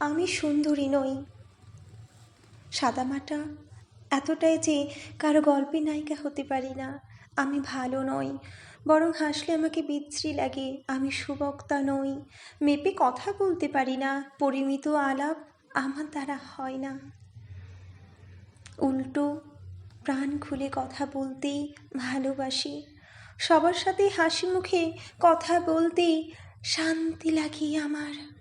আমি সুন্দরী নই। সাদামাটা এতটাই যে কারও গল্পে নায়িকা হতে পারি না। আমি ভালো নই, বরং হাসলে আমাকে বিশ্রী লাগে। আমি সুবক্তা নই, মেপে কথা বলতে পারি না, পরিমিত আলাপ আমার দ্বারা হয় না। উল্টো প্রাণ খুলে কথা বলতেই ভালোবাসি। সবার সাথে হাসি মুখে কথা বলতেই শান্তি লাগে আমার।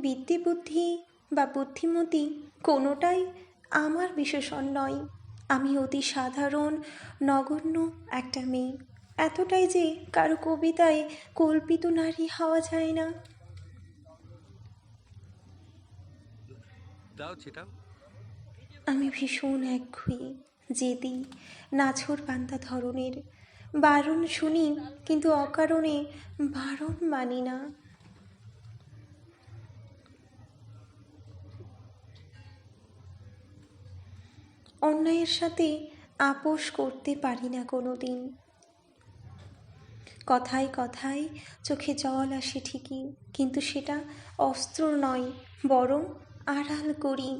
বিদ্যে বুদ্ধি বা বুদ্ধিমতী কোনোটাই আমার বিশেষণ নয়। আমি অতি সাধারণ নগণ্য একটা মেয়ে। এতটাই যে কারও কবিতায় কল্পিত নারী হওয়া যায় না। আমি ভীষণ একঘুয়ে জেদি নাছর পান্তা ধরনের। বারণ শুনি কিন্তু অকারণে বারণ মানি না। অন্যায়ের সাথে আপোষ করতে পারি না কোনো দিন কথায় কথায় চোখে জল আসে ঠিকই, কিন্তু সেটা অস্ত্র নয়, বরং আড়াল করি।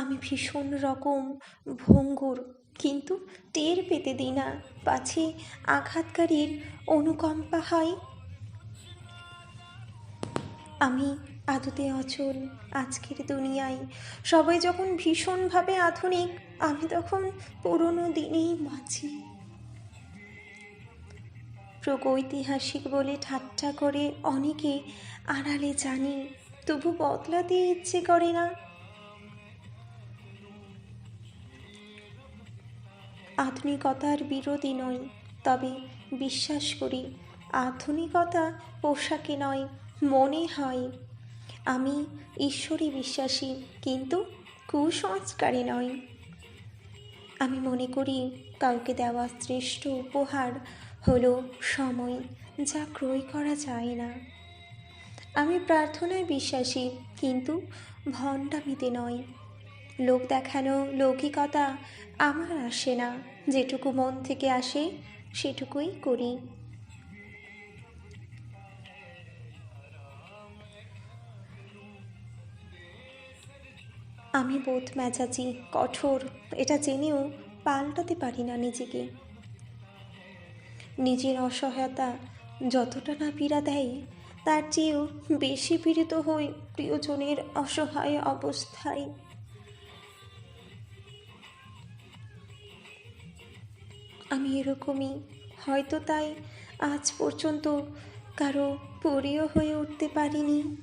আমি ভীষণ রকম ভঙ্গুর, কিন্তু টের পেতে দিই না, পাছে আঘাতকারীর অনুকম্পা হয়। আমি আদতে অচল, আজকের দুনিয়ায়। সবাই যখন ভীষণভাবে আধুনিক, আমি তখন পুরনো দিনেই বাঁচি প্রাগৈতিহাসিক বলে ঠাট্টা করে অনেকে আড়ালে জানি, তবু বদলাতে ইচ্ছে করে না। আধুনিকতার বিরোধী নই, তবে বিশ্বাস করি, আধুনিকতা পোশাকে নয়, মনে হয় আমি ঈশ্বরে বিশ্বাসী, কিন্তু কুসংস্কারে নয় আমি মনে করি কাউকে দেওয়া শ্রেষ্ঠ উপহার হলো সময় যা ক্রয় করা যায় না। আমি প্রার্থনায় বিশ্বাসী, কিন্তু ভণ্ডামিতে নয় লোক দেখানো লৌকিকতা আমার আসে না। যেটুকু মন থেকে আসে, সেটুকুই করি। আমি বোধ মেজাজি, কঠোর, এটা জেনেও পাল্টাতে পারি না নিজেকে। নিজের অসহায়তা যতটা না পীড়া দেয়, তার চেয়েও বেশি পীড়িত হই প্রিয়জনের অসহায় অবস্থায়। আমি এরকমই, হয়তো তাই আজ পর্যন্ত কারও পরিও হয়ে উঠতে পারিনি।